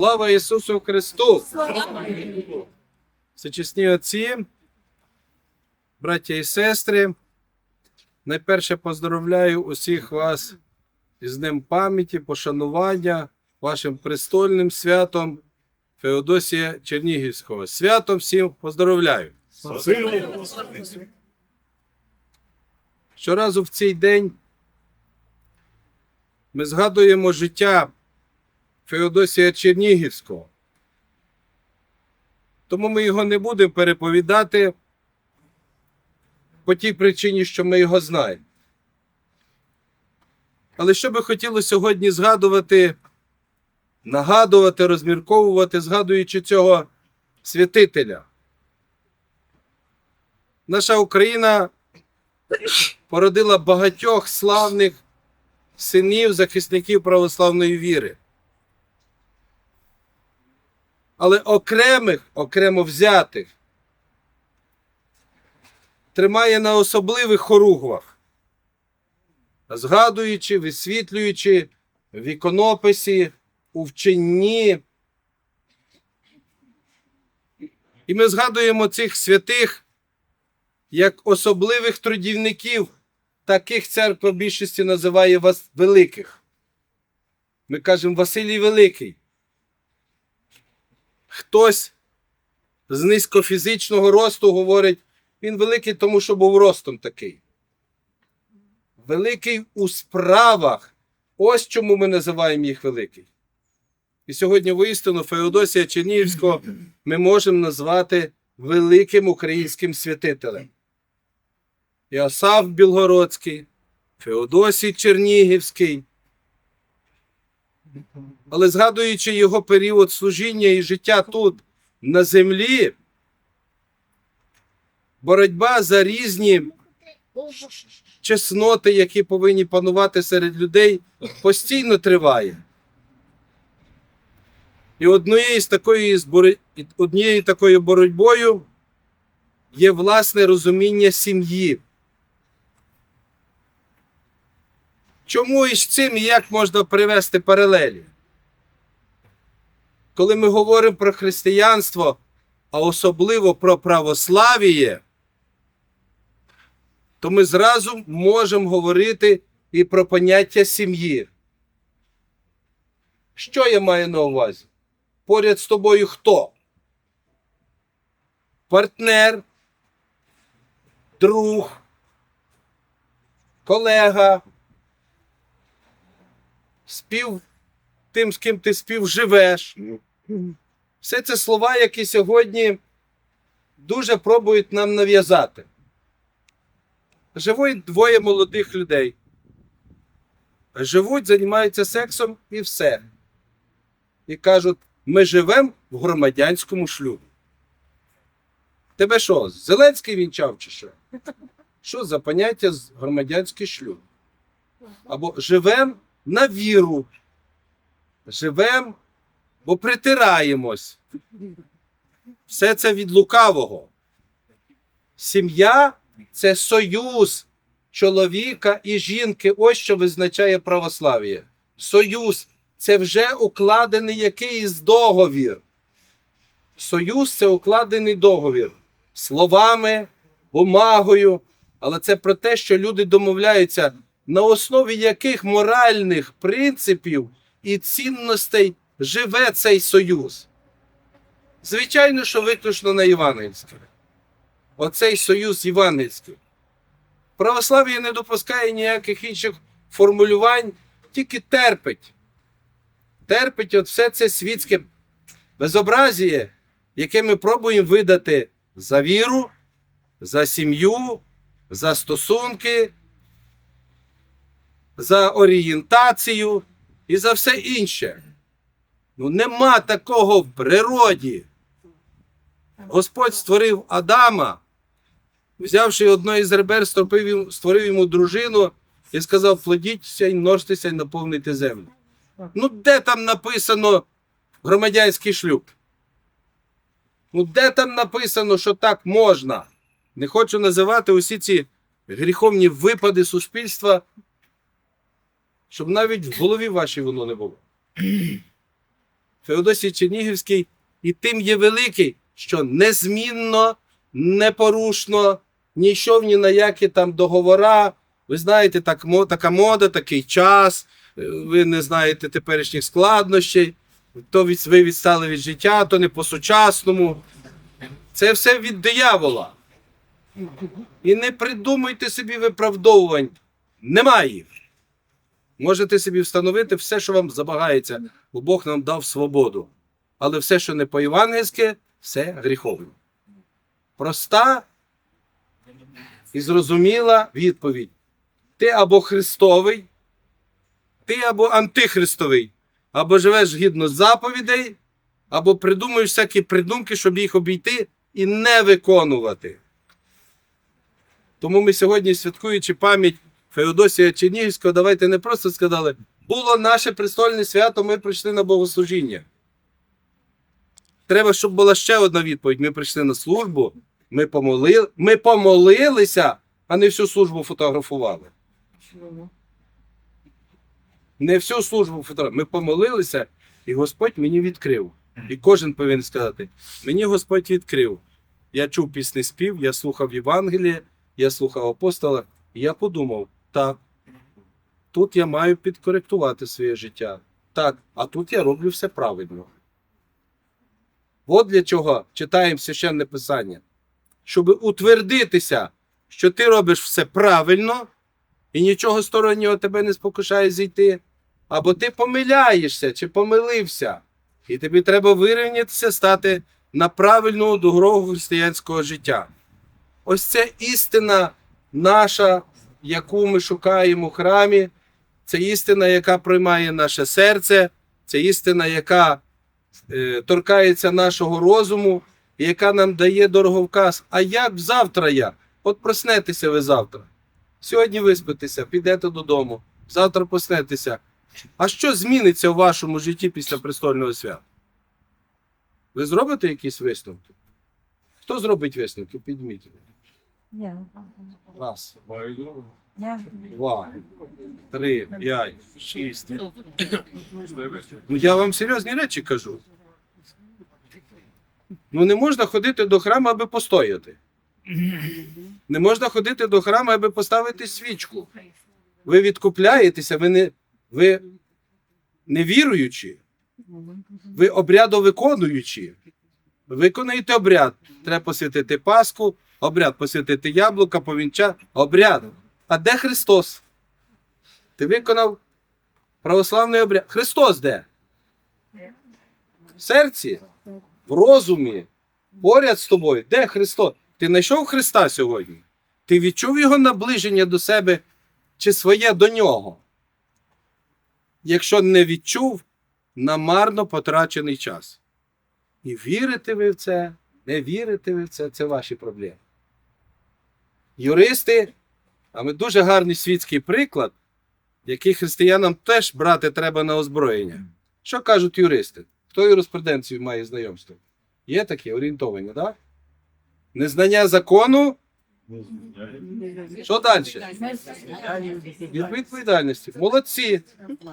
Слава Ісусу Христу! Всечесні отці, браття і сестри, найперше поздоровляю усіх вас із Днем пам'яті, пошанування вашим престольним святом Феодосія Чернігівського. Святом всім поздоровляю! Щоразу в цей день ми згадуємо життя Феодосія Чернігівського. Тому ми його не будемо переповідати по тій причині, що ми його знаємо. Але що би хотілося сьогодні згадувати, нагадувати, розмірковувати, згадуючи цього святителя. Наша Україна породила багатьох славних синів, захисників православної віри. Але окремих, окремо взятих, тримає на особливих хоругвах, згадуючи, висвітлюючи в іконописі, у вченні. І ми згадуємо цих святих як особливих трудівників, таких церква в більшості називає вас великих. Ми кажемо Василій Великий. Хтось з низькофізичного росту говорить, він великий, тому що був ростом такий. Великий у справах. Ось чому ми називаємо їх великий. І сьогодні, воістину, Феодосія Чернігівського ми можемо назвати великим українським святителем. Іосаф Білгородський, Феодосій Чернігівський. Але згадуючи його період служіння і життя тут, на землі, боротьба за різні чесноти, які повинні панувати серед людей, постійно триває. І однією з такої, однією такою боротьбою є власне розуміння сім'ї. Чому із цим і як можна привести паралелі? Коли ми говоримо про християнство, а особливо про православіє, то ми зразу можемо говорити і про поняття сім'ї. Що я маю на увазі? Поряд з тобою хто? Партнер, друг, колега, спів тим, з ким ти співживеш. Все це слова, які сьогодні дуже пробують нам нав'язати. Живуть двоє молодих людей. Живуть, займаються сексом і все. І кажуть, ми живемо в громадянському шлюбі. Тебе що, Зеленський вінчав чи що? Що за поняття громадянський шлюб? Або живемо на віру. Живемо, бо притираємось. Все це від лукавого. Сім'я це союз чоловіка і жінки. Ось що визначає православ'я. Союз це вже укладений якийсь договір. Союз це укладений договір словами, бумагою, але це про те, що люди домовляються, на основі яких моральних принципів і цінностей живе цей союз. Звичайно, що виключно на Євангельське. Оцей союз євангельський. Православ'я не допускає ніяких інших формулювань, тільки терпить. Терпить от все це світське безобразіє, яке ми пробуємо видати за віру, за сім'ю, за стосунки, за орієнтацію і за все інше. Ну, нема такого в природі. Господь створив Адама, взявши одно із ребер, створив йому дружину і сказав: плодіться і множтеся і наповнити землю. Ну, де там написано громадянський шлюб? Ну, де там написано, що так можна? Не хочу називати усі ці гріховні випади суспільства, щоб навіть в голові вашій воно не було. Феодосій Чернігівський і тим є великий, що незмінно, непорушно, не йшов ні на які там договора. Ви знаєте, так, така мода, такий час, е, ви не знаєте теперішніх складнощей, то від, ви відстали від життя, то не по-сучасному. Це все від диявола. І не придумуйте собі виправдовувань. Немає їх. Можете собі встановити все, що вам забагається, бо Бог нам дав свободу. Але все, що не по-євангельськи, все гріховне. Проста і зрозуміла відповідь. Ти або Христовий, ти або антихристовий, або живеш згідно заповідей, або придумуєш всякі придумки, щоб їх обійти і не виконувати. Тому ми сьогодні, святкуючи пам'ять Феодосія Чернігівського, давайте не просто сказали, було наше престольне свято, ми прийшли на богослужіння. Треба, щоб була ще одна відповідь. Ми прийшли на службу, ми, помолили, ми помолилися, а не всю службу фотографували. Не всю службу фотографували. Ми помолилися, і Господь мені відкрив. І кожен повинен сказати: мені Господь відкрив. Я чув пісний спів, я слухав Євангеліє, я слухав апостола, і я подумав, так, тут я маю підкоректувати своє життя. Так, а тут я роблю все правильно. От для чого читаємо священне писання. Щоб утвердитися, що ти робиш все правильно, і нічого стороннього тебе не спокушає зійти. Або ти помиляєшся чи помилився, і тобі треба вирівнятися, стати на правильну дорогу християнського життя. Ось це істина наша, яку ми шукаємо в храмі. Це істина, яка приймає наше серце, це істина, яка е, торкається нашого розуму, яка нам дає дороговказ. А як завтра я? От проснетеся ви завтра. Сьогодні виспитеся, підете додому, завтра проснетеся. А що зміниться в вашому житті після престольного свята? Ви зробите якісь висновки? Хто зробить висновки? Підміть. Я. Раз, Я. два, три, п'ять, шість. Ну я вам серйозні речі кажу. Ну не можна ходити до храму, аби постояти. Не можна ходити до храму, аби поставити свічку. Ви відкупляєтеся, ви не, ви не віруючі, ви обрядовиконуючі. Виконуєте обряд. Треба посвятити Пасху, обряд посвятити яблука, повінча, обряд. А де Христос? Ти виконав православний обряд. Христос де? В серці, в розумі, поряд з тобою. Де Христос? Ти знайшов Христа сьогодні? Ти відчув його наближення до себе чи своє до нього? Якщо не відчув, намарно потрачений час. І вірите ви в це, не вірите ви в це, це ваші проблеми. Юристи, а ми дуже гарний світський приклад, який християнам теж брати треба на озброєння. Що кажуть юристи? Хто юриспруденцію має знайомство? Є такі орієнтовані, так? Незнання закону. Що далі? Від відповідальності. Молодці.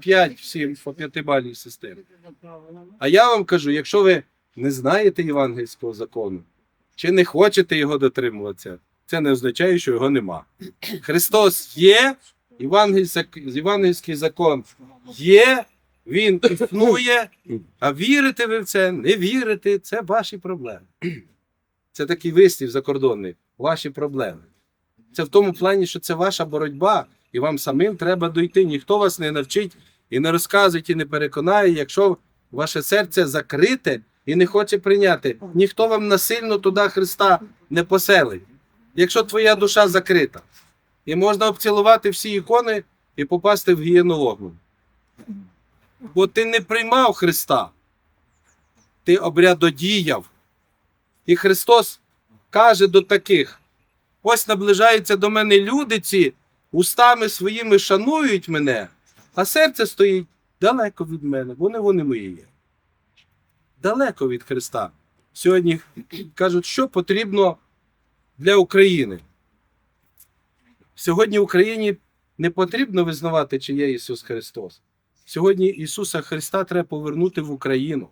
5 всім по п'ятибальній системі. А я вам кажу, якщо ви не знаєте євангельського закону, чи не хочете його дотримуватися, це не означає, що його нема. Христос є, євангельський, закон є, він існує, а вірите ви в це, не вірите, це ваші проблеми. Це такий вислів закордонний, ваші проблеми. Це в тому плані, що це ваша боротьба, і вам самим треба дойти. Ніхто вас не навчить і не розказує, і не переконає, якщо ваше серце закрите і не хоче прийняти. Ніхто вам насильно туди Христа не поселить. Якщо твоя душа закрита, і можна обцілувати всі ікони і попасти в гієну вогню. Бо ти не приймав Христа, ти обрядодіяв. І Христос каже до таких: ось наближаються до мене люди ці, устами своїми шанують мене, а серце стоїть далеко від мене, бо не вони мої є. Далеко від Христа. Сьогодні кажуть, що потрібно для України. Сьогодні Україні не потрібно визнавати, чи є Ісус Христос. Сьогодні Ісуса Христа треба повернути в Україну.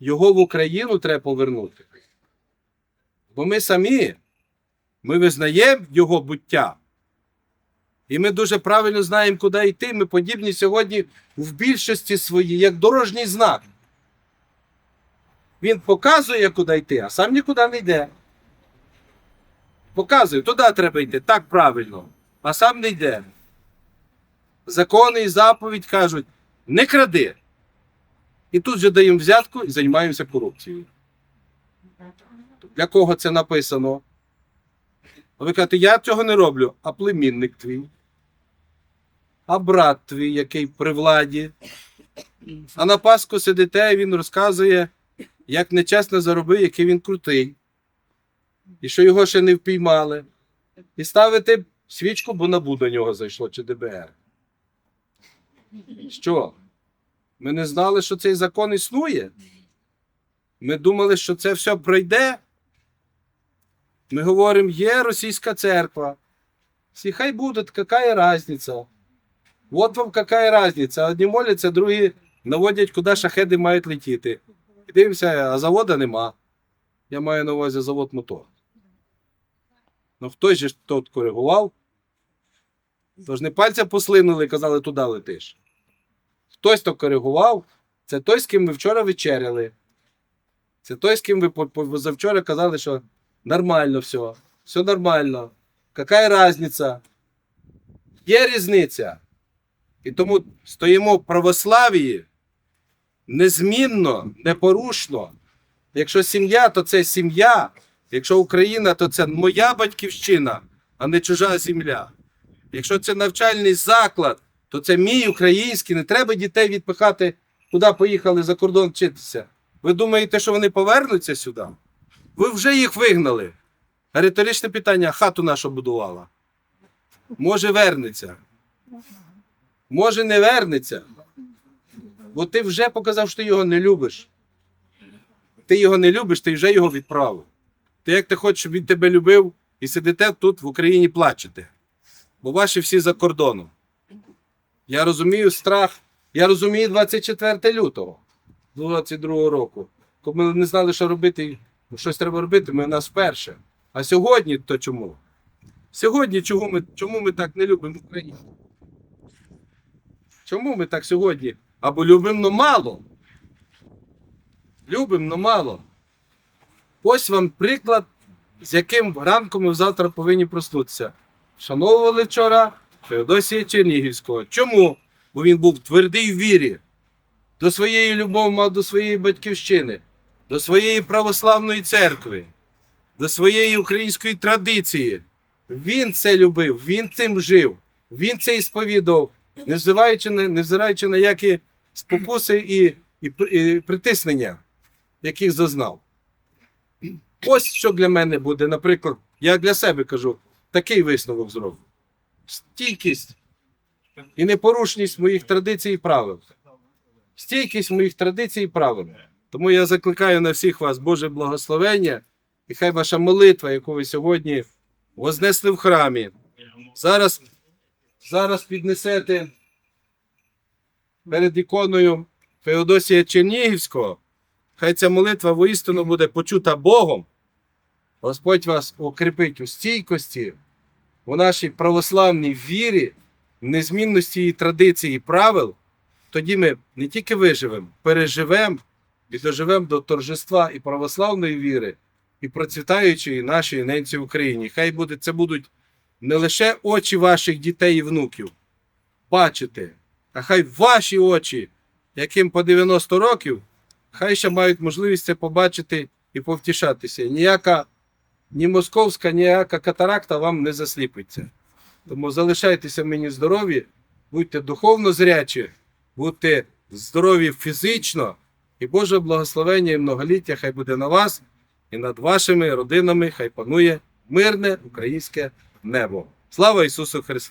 Його в Україну треба повернути. Бо ми самі, ми визнаємо Його буття. І ми дуже правильно знаємо, куди йти. Ми подібні сьогодні в більшості своїй, як дорожній знак. Він показує, куди йти, а сам нікуди не йде. Показує, туди треба йти, так правильно, а сам не йде. Закони і заповідь кажуть: не кради. І тут же даємо взятку і займаємося корупцією. Для кого це написано? Ви кажете, я цього не роблю, а племінник твій, а брат твій, який при владі. А на Пасху сидите, і він розказує, як нечесно заробив, який він крутий. І що його ще не впіймали. І ставите свічку, бо набу до нього зайшло, чи ДБР. Що? Ми не знали, що цей закон існує. Ми думали, що це все пройде. Ми говоримо, є російська церква. Всі хай буде, яка різниця. От вам яка різниця. Одні моляться, другі наводять, куди шахеди мають летіти. І дивимося, а заводу нема. Я маю на увазі завод мотор. Ну хтось же ж тут коригував. Тож не пальця послинули і казали, туди летиш. Хтось то коригував, це той, з ким ви вчора вечеряли. Це той, з ким ви по- по- завчора казали, що нормально все, все нормально. Яка різниця? Є різниця. І тому стоїмо в православії незмінно, непорушно. Якщо сім'я, то це сім'я. Якщо Україна, то це моя батьківщина, а не чужа земля. Якщо це навчальний заклад, то це мій український. Не треба дітей відпихати, куди поїхали за кордон вчитися. Ви думаєте, що вони повернуться сюди? Ви вже їх вигнали. А риторичне питання: хату нашу будувала. Може, вернеться. Може, не вернеться. Бо ти вже показав, що ти його не любиш. Ти його не любиш, ти вже його відправив. Ти як ти хочеш, щоб він тебе любив, і сидите тут в Україні плачете. Бо ваші всі за кордоном. Я розумію страх. Я розумію 24 лютого 22 року. Коли ми не знали, що робити, щось треба робити, ми нас вперше. А сьогодні то чому? Сьогодні чому ми, чому ми так не любимо Україну? Чому ми так сьогодні? Або любимо, но мало. Любимо, но мало. Ось вам приклад, з яким ранком ми завтра повинні проснутися. Шановували вчора Феодосія Чернігівського. Чому? Бо він був твердий в вірі. До своєї любові мав до своєї батьківщини, до своєї православної церкви, до своєї української традиції. Він це любив, він цим жив, він це і сповідав, невзираючи на, невзираючи на які спокуси і, і, і притиснення, яких зазнав. Ось що для мене буде, наприклад, я для себе кажу, такий висновок зроблю. Стійкість і непорушність моїх традицій і правил. Стійкість моїх традицій і правил. Тому я закликаю на всіх вас Боже благословення, і хай ваша молитва, яку ви сьогодні вознесли в храмі, зараз, зараз піднесете перед іконою Феодосія Чернігівського. Хай ця молитва воістину буде почута Богом. Господь вас укріпить у стійкості, у нашій православній вірі, в незмінності її традицій і правил. Тоді ми не тільки виживемо, переживемо і доживемо до торжества і православної віри, і процвітаючої нашої ненці в Україні. Хай буде, це будуть не лише очі ваших дітей і внуків бачити, а хай ваші очі, яким по 90 років, хай ще мають можливість це побачити і повтішатися. Ніяка ні московська, ніяка катаракта вам не засліпиться. Тому залишайтеся мені здорові, будьте духовно зрячі, будьте здорові фізично, і Боже благословення і многоліття хай буде на вас і над вашими родинами, хай панує мирне українське небо. Слава Ісусу Христу!